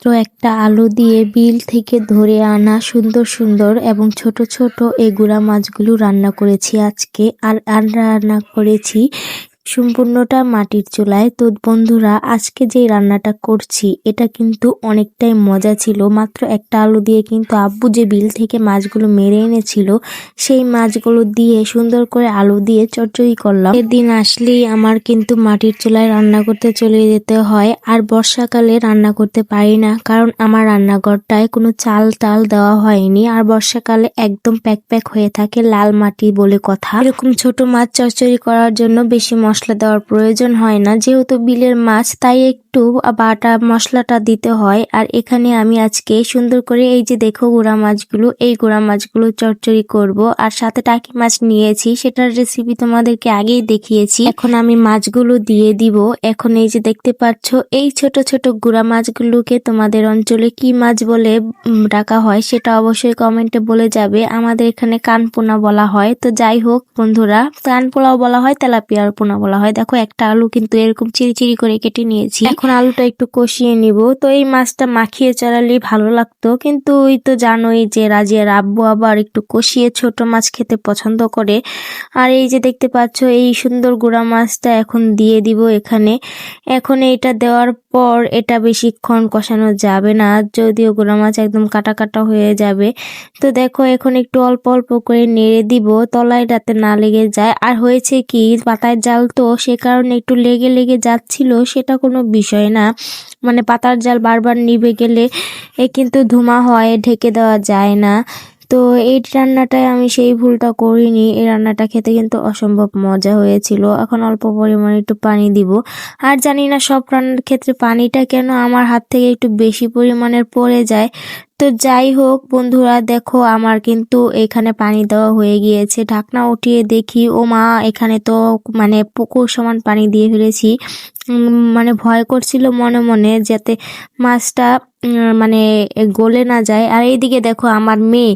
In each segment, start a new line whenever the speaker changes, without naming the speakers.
মাত্র একটা আলো দিয়ে বিল থেকে ধরে আনা সুন্দর সুন্দর এবং ছোট ছোট এগুড়া মাছগুলো রান্না করেছি আজকে। আর আর রান্না করেছি সম্পূর্ণটা মাটির চুলায়। তো বন্ধুরা, আজকে যে রান্নাটা করছি, এটা কিন্তু অনেকটাই মজা ছিল। মাত্র একটা আলু দিয়ে কিন্তু আব্বু যে বিল থেকে মাছগুলো মেরে এনেছিল, সেই মাছগুলো দিয়ে সুন্দর করে আলু দিয়ে চচ্চড়ি করলাম। এর দিন আসলেই আমার কিন্তু মাটির চুলায় রান্না করতে চলে যেতে হয়, আর বর্ষাকালে রান্না করতে পারি না, কারণ আমার রান্নাঘরটায় কোনো চাল টাল দেওয়া হয়নি, আর বর্ষাকালে একদম প্যাক প্যাক হয়ে থাকে লাল মাটি বলে কথা। এরকম ছোট মাছ চচ্চড়ি করার জন্য বেশি মশলা দেওয়ার প্রয়োজন হয় না। যেহেতু বিলের মাছ, তাই একটু বাটা মশলাটা দিতে হয়। আর এখানে আমি আজকে সুন্দর করে এই যে দেখো গুড়া মাছগুলো, এই গুড়া মাছগুলো চচ্চড়ি করব। আর সাথে টাকি মাছ নিয়েছি, সেটার রেসিপি তোমাদেরকে আগেই দেখিয়েছি। এখন আমি মাছগুলো দিয়ে দিব। এখন এই যে দেখতে পাচ্ছ, এই ছোট ছোট গুড়া মাছগুলোকে তোমাদের অঞ্চলে কি মাছ বলে ডাকা হয়, সেটা অবশ্যই কমেন্টে বলে যাবে। আমাদের এখানে কানপোনা বলা হয়। তো যাই হোক বন্ধুরা কানপোলাও বলা হয়, তেলাপিয়ার পোনা বলা হয়। দেখো, একটা আলু কিন্তু এরকম চিরি করে কেটে নিয়েছি। এখন আলুটা একটু কষিয়ে নিব। তো এই মাছটা মাখিয়ে চড়ালে ভালো লাগতো। কিন্তু ওই তো জানোই যে রাজিয়ার আব্বু আবার একটু কষিয়ে ছোট মাছ খেতে পছন্দ করে। আর এই যে দেখতে পাচ্ছ, এই সুন্দর গুড়া মাছটা এখন দিয়ে দিব এখানে। এখন এটা দেওয়ার পর এটা বেশিক্ষণ কষানো যাবে না। যদিও গুঁড়া মাছ একদম কাটা কাটা হয়ে যাবে। তো দেখো, এখন একটু অল্প অল্প করে নেড়ে দিব। তলায় যাতে না লেগে যায়। আর হয়েছে কি, পাতায় জাল তো সে কারণে একটু লেগে লেগে যাচ্ছিল, সেটা কোনো বিষয় না। মানে পাতার জাল বারবার নিভে গেলে এ কিন্তু ধুমা হয় ঢেকে দেওয়া যায় না। তো এই রান্নাটায় আমি সেই ভুলটা করিনি। এই রান্নাটা খেতে কিন্তু অসম্ভব মজা হয়েছিল। এখন অল্প পরিমাণে একটু পানি দিব। আর জানি না সব রান্নার ক্ষেত্রে পানিটা কেন আমার হাত থেকে একটু বেশি পরিমাণের পড়ে যায়। তো যাই হোক, বন্ধুরা দেখো, আমার কিন্তু এখানে পানি দেওয়া হয়ে গিয়েছে। ঢাকনা উঠিয়ে দেখি ও মা এখানে তো মানে পুকুর সমান পানি দিয়ে ফেলেছি। মানে ভয় করছিল মনে মনে যাতে মাছটা মানে গলে না যায়। আর এইদিকে দেখো আমার মেয়ে,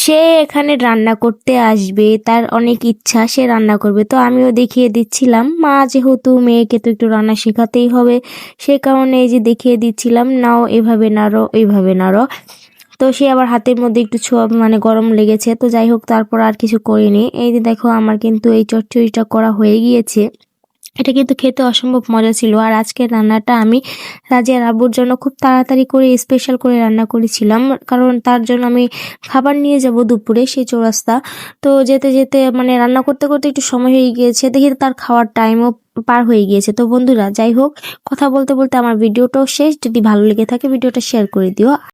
সে এখানে রান্না করতে আসবে, তার অনেক ইচ্ছা, সে রান্না করবে। তো আমিও দেখিয়ে দিচ্ছিলাম, মা যেহেতু মেয়েকে তো একটু রান্না শেখাতেই হবে, সে কারণে এই যে দেখিয়ে দিচ্ছিলাম, নাও এভাবে নাড়ো, এইভাবে নাড়ো। তো সে আবার হাতের মধ্যে একটু ছোঁয়া মানে গরম লেগেছে, তো যাই হোক, তারপর আর কিছু করিনি। এই যে দেখো, আমার কিন্তু এই চচ্চড়িটা করা হয়ে গিয়েছে। এটা কিন্তু খেতে অসম্ভব মজা ছিল। আর আজকের রান্নাটা আমি রাজিয়ার আব্বুর জন্য খুব তাড়াতাড়ি করে স্পেশাল করে রান্না করেছিলাম। কারণ তার জন্য আমি খাবার নিয়ে যাব দুপুরে সেই চৌরাস্তা। তো যেতে যেতে মানে রান্না করতে করতে একটু সময় হয়ে গিয়েছে। দেখি তার খাওয়ার টাইমও পার হয়ে গিয়েছে। তো বন্ধুরা, যাই হোক, কথা বলতে বলতে আমার ভিডিওটাও শেষ। যদি ভালো লেগে থাকে, ভিডিওটা শেয়ার করে দিও।